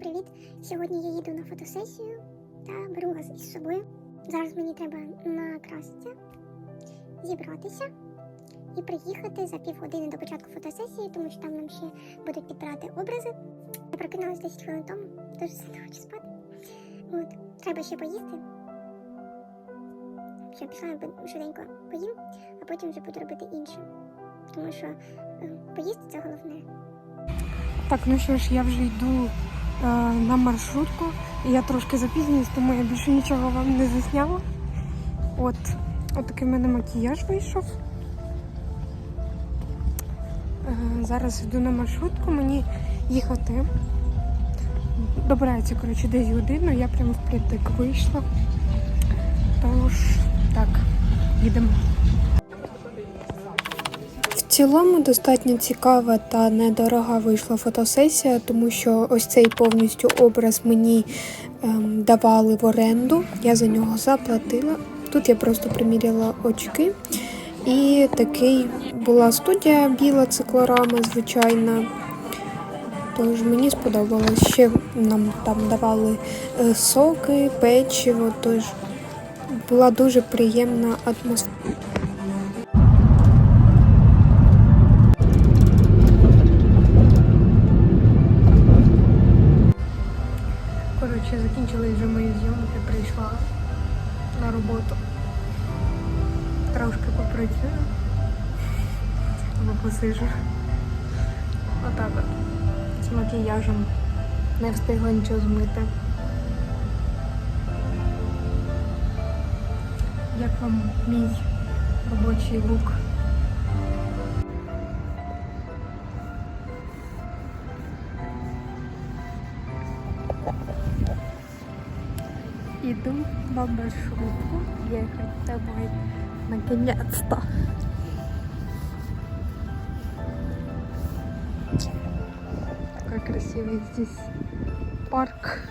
привіт! Сьогодні я їду на фотосесію та беру вас із собою. Зараз мені треба накраситися, зібратися і приїхати за півгодини до початку фотосесії, тому що там нам ще будуть підбирати образи. Я прокинулась 10 хвилин тому, дуже сильно хочу спати. От. Треба ще поїсти. Все, пішла я швиденько поїм, а потім вже буду робити інше. Тому що е, поїсти це головне. Так, ну що ж, я вже йду на маршрутку. Я трошки запізнююсь, тому я більше нічого вам не засняла. От, от такий в мене макіяж вийшов. Е, зараз йду на маршрутку, мені їхати. Добирається, коротше, десь годину, я прямо впритик вийшла. Тож, так, їдемо. В цілому достатньо цікава та недорога вийшла фотосесія, тому що ось цей повністю образ мені ем, давали в оренду. Я за нього заплатила. Тут я просто приміряла очки. І такий була студія біла циклорама, звичайна. Тож мені сподобалось. Ще нам там давали е, соки, печиво, тож була дуже приємна атмосфера. Коротше, закінчились вже мої зйомки, прийшла на роботу. Трошки попрацюю. Або посижу. Отак от. З макіяжем. Не встигла нічого змити. Як вам мій робочий лук? Иду на маршрутку ехать домой. Наконец-то. Какой красивый здесь парк.